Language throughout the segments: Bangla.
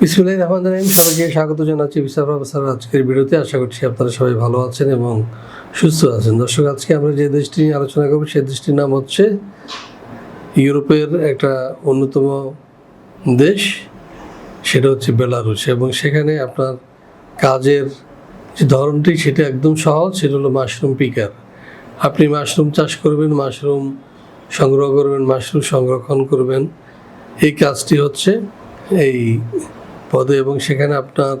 বিসমুল্লাহ রহমান রহিম। সবাইকে স্বাগত জানাচ্ছি বিচার প্রফেসর আজকের ভিডিওতে। আশা করছি আপনারা সবাই ভালো আছেন এবং সুস্থ আছেন। দর্শক, আজকে আমরা যে দেশটি নিয়ে আলোচনা করব সেই দেশটির নাম হচ্ছে ইউরোপের একটা অন্যতম দেশ, সেটা হচ্ছে বেলারুশ। এবং সেখানে আপনার কাজের যে ধরনটি, সেটা একদম সহজ, সেটা হলো মাশরুম পিকার। আপনি মাশরুম চাষ করবেন, মাশরুম সংগ্রহ করবেন, মাশরুম সংরক্ষণ করবেন। এই কাজটি হচ্ছে এই পদে এবং সেখানে আপনার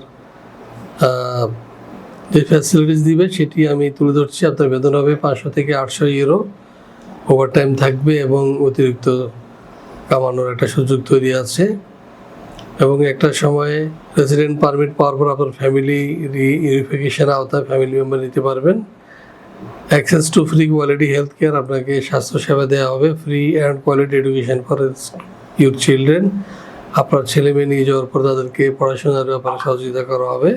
যে ফ্যাসিলিটিস দিবে সেটি আমি তুলে ধরছি। আপনার বেতন হবে পাঁচশো থেকে আটশো ইউরো ওভারটাইম থাকবে এবং অতিরিক্ত কামানোর একটা সুযোগ তৈরি আছে। এবং একটা সময়ে রেসিডেন্ট পারমিট পাওয়ার পর আপনার ফ্যামিলি ইউনিফিকেশন আওতায় ফ্যামিলি মেম্বার নিতে পারবেন। Access to free quality health care আপনাকে স্বাস্থ্যসেবা দেওয়া হবে। Free and quality education for youth children আপনার ছেলে মেয়ে নিয়ে যাওয়ার পর তাদেরকে পড়াশোনার ব্যাপারে সহযোগিতা করা হবে।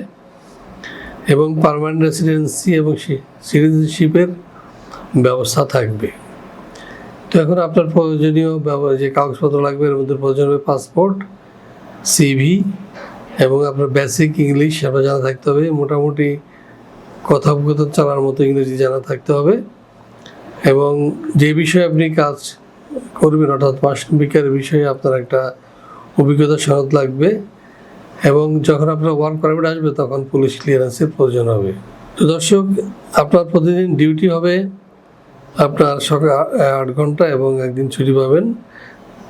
এবং পার্মানেন্ট রেসিডেন্সি এবং সিটিজেনশিপের ব্যবস্থা থাকবে। তো এখন আপনার প্রয়োজনীয় যে কাগজপত্র লাগবে, এর মধ্যে প্রয়োজন হবে পাসপোর্ট সিভি এবং আপনার বেসিক ইংলিশ আপনার জানা থাকতে হবে। মোটামুটি কথোপকথন চালার মতো ইংরেজি জানা থাকতে হবে। এবং যে বিষয়ে আপনি কাজ করবেন, অর্থাৎ মাশরুম বিকারের বিষয়ে আপনার একটা অভিজ্ঞতা সনদ লাগবে এবং যখন আপনার ওয়ার্ক পারমিট আসবে তখন পুলিশ ক্লিয়ারেন্সের প্রয়োজন হবে। তো দর্শক, আপনার প্রতিদিন ডিউটি হবে আপনার সকাল আট ঘণ্টা এবং একদিন ছুটি পাবেন।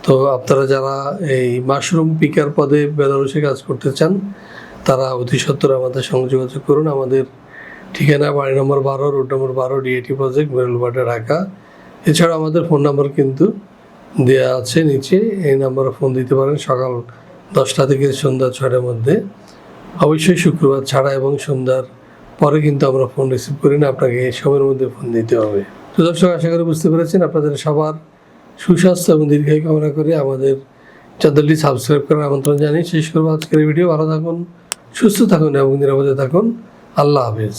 তো আপনারা যারা এই মাশরুম পিকার পদে বেলারুসে কাজ করতে চান, তারা অতি সত্তর আমাদের সঙ্গে যোগাযোগ করুন। আমাদের ঠিকানা বাড়ি নম্বর বারো, রোড নম্বর বারো, ডিএটি প্রজেক্ট বেরুলবাটা ঢাকা। এছাড়া আমাদের ফোন নাম্বার কিন্তু দেওয়া আছে নিচে, এই নাম্বারে ফোন দিতে পারেন সকাল দশটা থেকে সন্ধ্যা ছটার মধ্যে। অবশ্যই শুক্রবার ছাড়া এবং সন্ধ্যার পরে কিন্তু আমরা ফোন রিসিভ করি না, আপনাকে এই সময়ের মধ্যে ফোন দিতে হবে। তো দর্শক, আশা করি বুঝতে পেরেছেন, আপনাদের সবার সুস্বাস্থ্য এবং দীর্ঘায়ু কামনা করে আমাদের চ্যানেলটি সাবস্ক্রাইব করার আমন্ত্রণ জানিয়ে শেষ করব আজকের ভিডিও। ভালো থাকুন, সুস্থ থাকুন এবং নিরাপদে থাকুন। আল্লাহ হাফেজ।